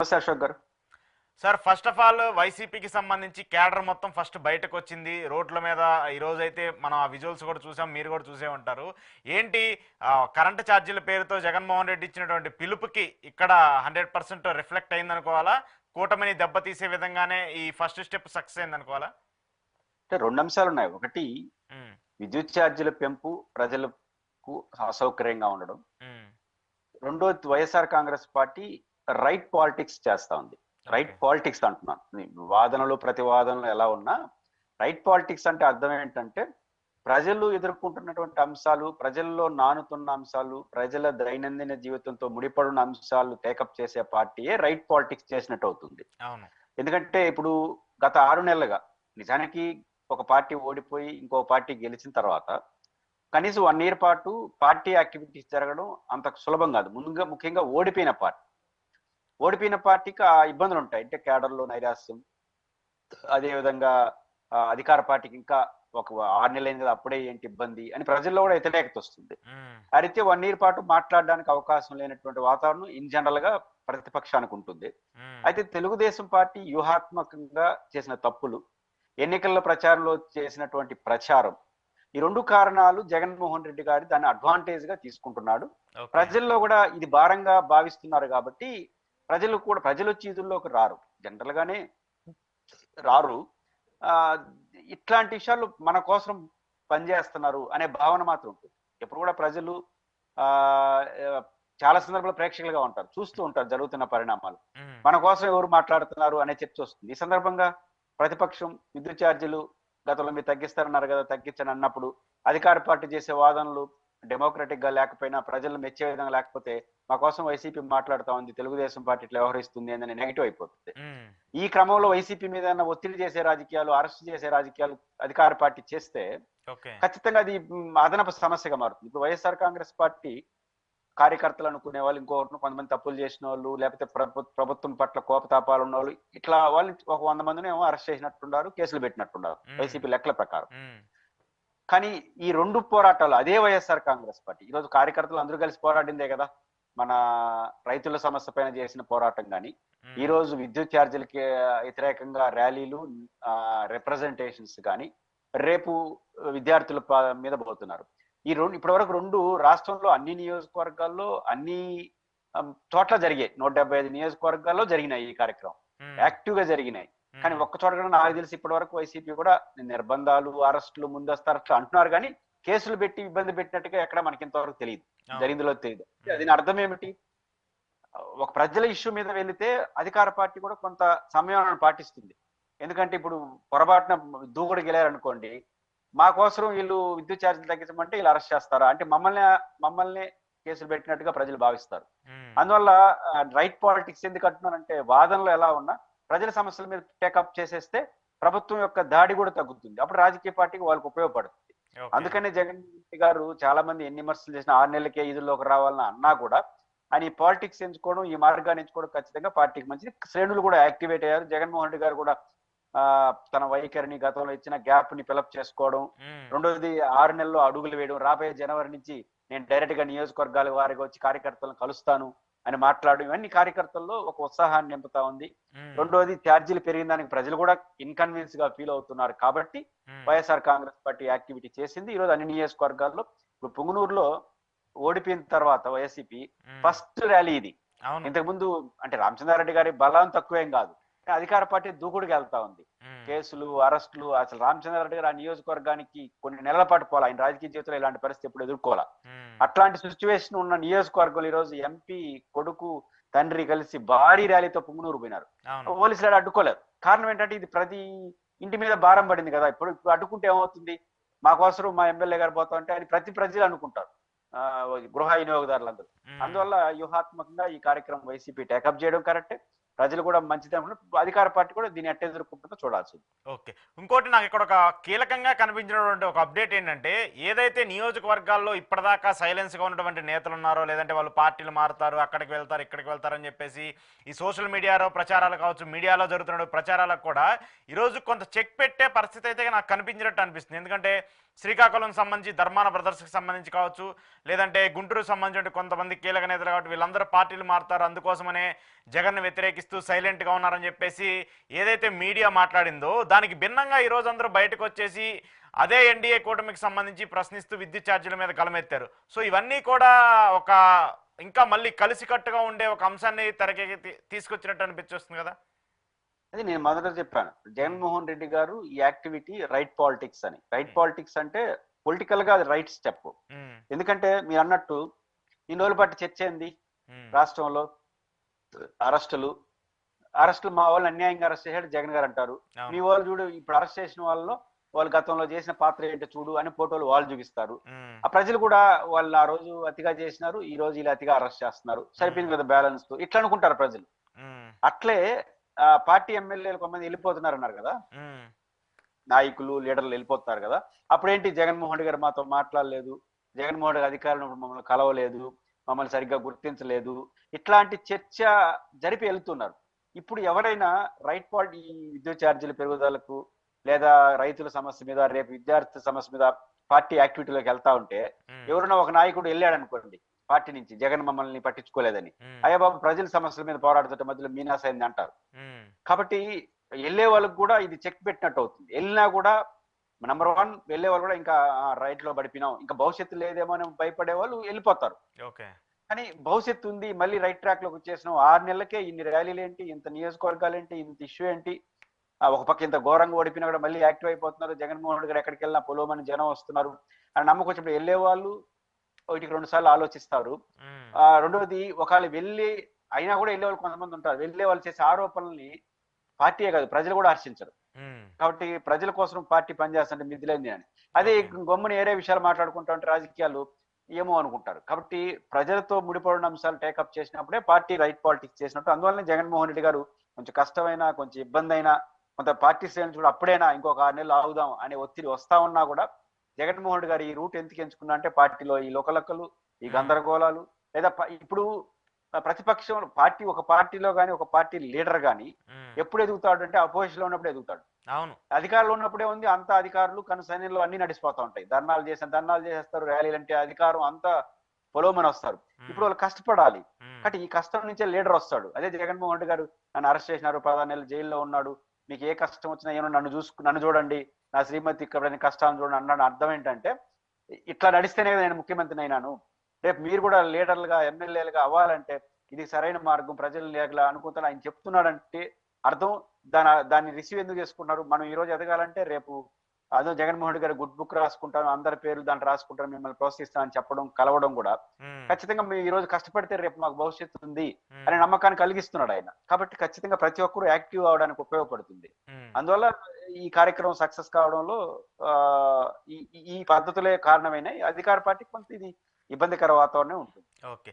నమస్తే Ashok garu. Sir first of all వైసీపీకి సంబంధించి క్యాడర్ మొత్తం ఫస్ట్ బయటకు వచ్చింది. రోడ్ల మీద ఈ రోజు అయితే మనం ఆ విజువల్స్ కూడా చూసాం మీరు కూడా చూసే ఉంటారు. ఏంటి కరెంటు ఛార్జీల పేరుతో జగన్మోహన్ రెడ్డి ఇచ్చినటువంటి పిలుపుకి ఇక్కడ హండ్రెడ్ పర్సెంట్ రిఫ్లెక్ట్ అయిందనుకోవాలా? కూటమిని దెబ్బతీసే విధంగానే ఈ ఫస్ట్ స్టెప్ సక్సెస్ అయిందనుకోవాలా? అంటే రెండు అంశాలు ఉన్నాయి. ఒకటి విద్యుత్ ఛార్జీల పెంపు ప్రజలకు అసౌకర్యంగా ఉండడం. రెండోది YSR Congress party right politics చేస్తా ఉంది. రైట్. పాలిటిక్స్ అంటున్నాను. వాదనలు ప్రతివాదనలు ఎలా ఉన్నా రైట్ పాలిటిక్స్ అంటే అర్థం ఏంటంటే ప్రజలు ఎదుర్కొంటున్నటువంటి అంశాలు ప్రజల్లో నానుతున్న అంశాలు ప్రజల దైనందిన జీవితంతో ముడిపడిన అంశాలు టేకప్ చేసే పార్టీయే రైట్ పాలిటిక్స్ చేసినట్టు అవుతుంది. ఎందుకంటే ఇప్పుడు గత ఆరు నెలలుగా నిజానికి ఒక పార్టీ ఓడిపోయి ఇంకో పార్టీ గెలిచిన తర్వాత కనీసం వన్ ఇయర్ పాటు పార్టీ యాక్టివిటీస్ జరగడం అంత సులభం కాదు. ముందుగా ముఖ్యంగా ఓడిపోయిన పార్టీ. ఓడిపోయిన పార్టీకి ఆ ఇబ్బందులు ఉంటాయి అంటే కేడర్లో నైరాస్యం అదేవిధంగా అధికార పార్టీకి ఇంకా ఒక ఆరు నెలలు అయింది కదా అప్పుడే ఏంటి ఇబ్బంది అని ప్రజల్లో కూడా వ్యతిరేకత వస్తుంది. అయితే వన్ ఇయర్ పాటు మాట్లాడడానికి అవకాశం లేనటువంటి వాతావరణం ఇన్ జనరల్గా ప్రతిపక్షానికి ఉంటుంది. అయితే తెలుగుదేశం పార్టీ వ్యూహాత్మకంగా చేసిన తప్పులు ఎన్నికల ప్రచారంలో చేసినటువంటి ప్రచారం ఈ రెండు కారణాలు జగన్మోహన్ రెడ్డి గారి దాన్ని అడ్వాంటేజ్గా తీసుకుంటున్నాడు. ప్రజల్లో కూడా ఇది భారంగా భావిస్తున్నారు కాబట్టి ప్రజలు కూడా ప్రజలు వచ్చి ఇదుల్లోకి రారు. జనరల్ గానే రారు. ఆ ఇట్లాంటి విషయాలు మన కోసం పనిచేస్తున్నారు అనే భావన మాత్రం ఉంటుంది. ఎప్పుడు కూడా ప్రజలు చాలా సందర్భాల్లో ప్రేక్షకులుగా ఉంటారు. చూస్తూ ఉంటారు జరుగుతున్న పరిణామాలు. మన కోసం ఎవరు మాట్లాడుతున్నారు అనే చర్చ వస్తుంది. ఈ సందర్భంగా ప్రతిపక్షం విద్యుత్ ఛార్జీలు గతంలో మీరు తగ్గిస్తారన్నారు కదా తగ్గించని అన్నప్పుడు అధికార పార్టీ చేసే వాదనలు డెమోక్రటిక్గా లేకపోయినా ప్రజలు మెచ్చే విధంగా లేకపోతే మా కోసం వైసీపీ మాట్లాడుతా ఉంది తెలుగుదేశం పార్టీ ఇట్లా వ్యవహరిస్తుంది అని నెగిటివ్ అయిపోతుంది. ఈ క్రమంలో వైసీపీ మీద ఒత్తిడి చేసే రాజకీయాలు అరెస్ట్ చేసే రాజకీయాలు అధికార పార్టీ చేస్తే ఖచ్చితంగా అది అదనపు సమస్యగా మారుతుంది. ఇప్పుడు వైఎస్ఆర్ కాంగ్రెస్ పార్టీ కార్యకర్తలు అనుకునే వాళ్ళు ఇంకొకరు కొంతమంది తప్పులు చేసిన వాళ్ళు లేకపోతే ప్రభు- ప్రభుత్వం పట్ల కోపతాపాలు ఉన్న వాళ్ళు ఇట్లా వాళ్ళు ఒక వంద మందిని ఏమో అరెస్ట్ చేసినట్టున్నారు కేసులు పెట్టినట్టున్నారు. వైసీపీ లెక్కల ప్రకారం. కానీ ఈ రెండు పోరాటాలు అదే వైఎస్ఆర్ కాంగ్రెస్ పార్టీ ఈరోజు కార్యకర్తలు అందరూ కలిసి పోరాడిందే కదా. మన రైతుల సమస్య పైన చేసిన పోరాటం కానీ ఈ రోజు విద్యుత్ ఛార్జీలకి వ్యతిరేకంగా ర్యాలీలు రిప్రజెంటేషన్స్ కానీ రేపు విద్యార్థుల మీద పోతున్నారు. ఈ రెండు ఇప్పటి వరకు రెండు రాష్ట్రంలో అన్ని నియోజకవర్గాల్లో అన్ని చోట్ల జరిగాయి. నూట డెబ్బై ఐదు నియోజకవర్గాల్లో జరిగినాయి ఈ కార్యక్రమం. యాక్టివ్గా జరిగినాయి. కానీ ఒక్క చోట కూడా నాకు తెలిసి ఇప్పటి వరకు వైసీపీ కూడా నిర్బంధాలు అరెస్టులు ముందస్తు అరెస్టులు అంటున్నారు కానీ కేసులు పెట్టి ఇబ్బంది పెట్టినట్టుగా ఎక్కడ మనకి ఇంతవరకు తెలియదు. జరిగిందిలో తెలియదు. దీని అర్థం ఏమిటి? ఒక ప్రజల ఇష్యూ మీద వెళితే అధికార పార్టీ కూడా కొంత సమయం పాటిస్తుంది. ఎందుకంటే ఇప్పుడు పొరపాటున దూకుడు గెలారనుకోండి మా కోసం వీళ్ళు విద్యుత్ ఛార్జీలు తగ్గించమంటే వీళ్ళు అరెస్ట్ చేస్తారా? అంటే మమ్మల్ని మమ్మల్ని కేసులు పెట్టినట్టుగా ప్రజలు భావిస్తారు. అందువల్ల రైట్ పాలిటిక్స్ ఎందుకు అంటున్నానంటే వాదనలో ఎలా ఉన్నా ప్రజల సమస్యల మీద టేకప్ చేసేస్తే ప్రభుత్వం యొక్క దాడి కూడా తగ్గుతుంది. అప్పుడు రాజకీయ పార్టీకి వాళ్ళకి ఉపయోగపడుతుంది. అందుకనే జగన్ రెడ్డి గారు చాలా మంది ఎన్ని విమర్శలు చేసిన ఆరు నెలలకే ఇదిలోకి రావాలని అన్నా కూడా ఆయన ఈ పాలిటిక్స్ ఎంచుకోవడం ఈ మార్గాన్ని ఎంచుకోవడం ఖచ్చితంగా పార్టీకి మంచిది. శ్రేణులు కూడా యాక్టివేట్ అయ్యారు. జగన్మోహన్ రెడ్డి గారు కూడా ఆ తన వైఖరిని గతంలో ఇచ్చిన గ్యాప్ని ఫిలప్ చేసుకోవడం రెండోది ఆరు నెలల్లో అడుగులు వేయడం రాబోయే జనవరి నుంచి నేను డైరెక్ట్గా నియోజకవర్గాల వారిగా వచ్చి కార్యకర్తలను కలుస్తాను అని మాట్లాడడం ఇవన్నీ కార్యకర్తల్లో ఒక ఉత్సాహాన్ని నింపుతా ఉంది. రెండోది ఛార్జీలు పెరిగిన దానికి ప్రజలు కూడా ఇన్కన్వీనియన్స్గా ఫీల్ అవుతున్నారు కాబట్టి వైఎస్ఆర్ కాంగ్రెస్ పార్టీ యాక్టివిటీ చేసింది. ఈరోజు అన్ని నియోజకవర్గాల్లో ఇప్పుడు పుంగనూరులో ఓడిపోయిన తర్వాత వైసీపీ ఉమ్, ఫస్ట్ ర్యాలీ ఇది. అవును. ఇంతకు ముందు అంటే రామచంద్రారెడ్డి గారి బలం తక్కువేం కాదు. అధికార పార్టీ దూకుడుగా వెళ్తా ఉంది. కేసులు అరెస్టులు అసలు రామచంద్రారెడ్డి గారు ఆ నియోజకవర్గానికి కొన్ని నెలల పాటు పోలా ఆయన రాజకీయ జీవితంలో ఇలాంటి పరిస్థితి ఎప్పుడు ఎదుర్కోవాలా? అట్లాంటి సిచ్యువేషన్ ఉన్న నియోజకవర్గం ఈ రోజు ఎంపీ కొడుకు తండ్రి కలిసి భారీ ర్యాలీతో పుంగనూరు పోయినారు. పోలీసులు అడ్డుకోలేరు. కారణం ఏంటంటే ఇది ప్రతి ఇంటి మీద భారం పడింది కదా. ఇప్పుడు ఇప్పుడు అడ్డుకుంటే ఏమవుతుంది? మా కోసం మా ఎమ్మెల్యే గారు పోతా ఉంటే అని ప్రతి ప్రజలు అనుకుంటారు. ఆ, గృహ వినియోగదారులందరూ. అందువల్ల వ్యూహాత్మకంగా ఈ కార్యక్రమం వైసీపీ టేకప్ చేయడం కరెక్టే. ప్రజలు కూడా మంచిదే అనుకుంటున్నారు. అధికార పార్టీ కూడా దీన్ని ఎట్ట ఎదుర్కొంటుందో చూడాల్సింది ఓకే ఇంకోటి నాకు ఇక్కడ ఒక కీలకంగా కనిపించినటువంటి ఒక అప్డేట్ ఏంటంటే ఏదైతే నియోజకవర్గాల్లో ఇప్పటిదాకా సైలెన్స్గా ఉన్నటువంటి నేతలు ఉన్నారో లేదంటే వాళ్ళు పార్టీలు మారుతారు అక్కడికి వెళ్తారు ఇక్కడికి వెళ్తారని చెప్పేసి ఈ సోషల్ మీడియాలో ప్రచారాలు కావచ్చు మీడియాలో జరుగుతున్న ప్రచారాలకు కూడా ఈరోజు కొంత చెక్ పెట్టే పరిస్థితి అయితే నాకు కనిపించినట్టు అనిపిస్తుంది ఎందుకంటే శ్రీకాకుళం సంబంధించి ధర్మాన బ్రదర్స్కి సంబంధించి కావచ్చు లేదంటే గుంటూరు సంబంధించిన కొంతమంది కీలక నేతలు కాబట్టి వీళ్ళందరూ పార్టీలు మారుతారు. అందుకోసమనే జగన్ను వ్యతిరేకిస్తూ సైలెంట్గా ఉన్నారని చెప్పేసి ఏదైతే మీడియా మాట్లాడిందో దానికి భిన్నంగా ఈరోజు అందరూ బయటకు వచ్చేసి అదే ఎన్డీఏ కూటమికి సంబంధించి ప్రశ్నిస్తూ విద్యుత్ ఛార్జీల మీద గలమెత్తారు సో ఇవన్నీ కూడా ఒక ఇంకా మళ్ళీ కలిసికట్టుగా ఉండే ఒక అంశాన్ని తెరకెక్కి తీ- తీసుకొచ్చినట్టు అనిపించొస్తుంది కదా? అది నేను మొదట చెప్పాను. జగన్మోహన్ రెడ్డి గారు ఈ యాక్టివిటీ రైట్ పాలిటిక్స్ అని. రైట్ పాలిటిక్స్ అంటే పొలిటికల్గా అది రైట్ స్టెప్. ఎందుకంటే మీరు అన్నట్టు ఈ రోజుల పాటు చర్చ ఏంది? రాష్ట్రంలో అరెస్టులు. అరెస్టులు మా వాళ్ళు అన్యాయంగా అరెస్ట్ చేశాడు జగన్ గారు అంటారు. మీ వాళ్ళు చూడు ఇప్పుడు అరెస్ట్ చేసిన వాళ్ళలో వాళ్ళు గతంలో చేసిన పాత్ర ఏంటో చూడు అని ఫోటోలు వాళ్ళు చూపిస్తారు. ఆ ప్రజలు కూడా వాళ్ళు ఆ రోజు అతిగా చేసినారు ఈ రోజు ఇలా అతిగా అరెస్ట్ చేస్తున్నారు. సరిపోయింది కదా బ్యాలెన్స్తో ఇట్లా అనుకుంటారు ప్రజలు. అట్లే పార్టీ ఎమ్మెల్యేలు కొంతమంది వెళ్ళిపోతున్నారు అన్నారు కదా నాయకులు లీడర్లు వెళ్ళిపోతున్నారు కదా. అప్పుడేంటి జగన్మోహన్ రెడ్డి గారు మాతో మాట్లాడలేదు? జగన్మోహన్ రెడ్డి గారు అధికారులు మమ్మల్ని కలవలేదు మమ్మల్ని సరిగ్గా గుర్తించలేదు. ఇట్లాంటి చర్చ జరిపి వెళ్తున్నారు. ఇప్పుడు ఎవరైనా రైట్ పాయింట్ ఈ విద్యుత్ ఛార్జీల పెరుగుదలకు లేదా రైతుల సమస్య మీద రేపు విద్యార్థి సమస్య మీద పార్టీ యాక్టివిటీలోకి వెళ్తా ఉంటే ఎవరైనా ఒక నాయకుడు వెళ్ళాడు అనుకోండి పార్టీ నుంచి జగన్ మమ్మల్ని పట్టించుకోలేదని. అయ్యా బాబు ప్రజల సమస్యల మీద పోరాడుతుంటే మధ్యలో మీనాస్ అయింది అంటారు కాబట్టి వెళ్ళే వాళ్ళకి కూడా ఇది చెక్ పెట్టినట్టు అవుతుంది. వెళ్ళినా కూడా నెంబర్ వన్ వెళ్ళే వాళ్ళు కూడా ఇంకా రైట్లో పడిపోయినాం. ఇంకా భవిష్యత్తు లేదేమో అని భయపడే వాళ్ళు వెళ్ళిపోతారు. కానీ భవిష్యత్తు ఉంది మళ్ళీ రైట్ ట్రాక్లోకి వచ్చేసినాం. ఆరు నెలలకే ఇన్ని ర్యాలీలు ఏంటి ఇంత నియోజకవర్గాలు ఏంటి ఇంత ఇష్యూ ఏంటి? ఆ, ఒక పక్క ఇంత ఘోరంగా ఓడిపోయినా కూడా మళ్ళీ యాక్టివ్ అయిపోతున్నారు. జగన్మోహన్ రెడ్డి గారు ఎక్కడికి వెళ్ళినా పొలోమని జనం వస్తున్నారు. అని నమ్మకం వచ్చినప్పుడు వెళ్ళే వాళ్ళు ఒకటికి రెండు సార్లు ఆలోచిస్తారు. ఆ రెండవది ఒకవేళ వెళ్ళి అయినా కూడా వెళ్ళే వాళ్ళు కొంతమంది ఉంటారు. వెళ్ళే వాళ్ళు చేసే ఆరోపణల్ని పార్టీయే కాదు ప్రజలు కూడా హర్షించరు. కాబట్టి ప్రజల కోసం పార్టీ పనిచేస్తుంటే మిద్దులైంది అని. అదే. గమ్ముని వేరే విషయాలు మాట్లాడుకుంటా ఉంటే రాజకీయాలు ఏమో అనుకుంటారు. కాబట్టి ప్రజలతో ముడిపడిన అంశాలు టేకప్ చేసినప్పుడే పార్టీ రైట్ పాలిటిక్స్ చేసినట్టు. అందువల్లనే జగన్మోహన్ రెడ్డి గారు కొంచెం కష్టమైన కొంచెం ఇబ్బంది అయినా కొంత పార్టీ శ్రేణులు కూడా అప్పుడైనా ఇంకొక ఆరు నెలలు ఆగుదాం అనే ఒత్తిడి వస్తా ఉన్నా కూడా జగన్మోహన్ రెడ్డి గారు ఈ రూట్ ఎందుకు ఎంచుకున్నా అంటే పార్టీలో ఈ లోకలక్కలు ఈ. గందరగోళాలు లేదా ఇప్పుడు ప్రతిపక్షం పార్టీ ఒక పార్టీలో కానీ ఒక పార్టీ లీడర్ కానీ ఎప్పుడు ఎదుగుతాడు అంటే అపోజిషన్లో ఉన్నప్పుడు ఎదుగుతాడు. అవును. అధికారంలో ఉన్నప్పుడే ఉంది అంత అధికారులు కను సైన్యంలో అన్ని నడిచిపోతా ఉంటాయి. ధర్నాలు చేసిన ధర్నాలు చేసేస్తారు ర్యాలీలు అంటే అధికారం అంతా పొలోమని వస్తారు. ఇప్పుడు వాళ్ళు కష్టపడాలి. కాబట్టి ఈ కష్టం నుంచే లీడర్ వస్తాడు. అదే జగన్మోహన్ రెడ్డి గారు నన్ను అరెస్ట్ చేసినారు పదహారు నెలలు జైల్లో ఉన్నాడు మీకు ఏ కష్టం వచ్చినా ఏమో నన్ను చూసుకు నన్ను చూడండి నా శ్రీమతి ఇక్కడ కష్టాలను చూడండి అన్నాడు. అర్థం ఏంటంటే ఇట్లా నడిస్తేనే కదా నేను ముఖ్యమంత్రిని అయినాను. రేపు మీరు కూడా లీడర్లుగా ఎమ్మెల్యేలుగా అవ్వాలంటే ఇది సరైన మార్గం. ప్రజలు లేకలా అనుకుంటాను ఆయన చెప్తున్నాడంటే అర్థం. దాని దాన్ని రిసీవ్ ఎందుకు చేసుకున్నారు మనం ఈ రోజు ఎదగాలంటే రేపు అదో జగన్మోహన్ రెడ్డి గారు గుడ్ బుక్ రాసుకుంటాను అందరి పేర్లు దాంట్లో రాసుకుంటాను మిమ్మల్ని ప్రోత్సహిస్తానని చెప్పడం కలవడం కూడా ఖచ్చితంగా మీరు ఈ రోజు కష్టపడితే రేపు మాకు భవిష్యత్తు ఉంది అనే నమ్మకాన్ని కలిగిస్తున్నాడు ఆయన. కాబట్టి ఖచ్చితంగా ప్రతి ఒక్కరూ యాక్టివ్ అవడానికి ఉపయోగపడుతుంది. అందువల్ల ఈ కార్యక్రమం సక్సెస్ కావడంలో ఈ ఈ పద్ధతులే కారణమైనాయి అధికార పార్టీకి కొంత ఇది ఇబ్బందికర వాతావరణం ఉంటుంది. ఓకే.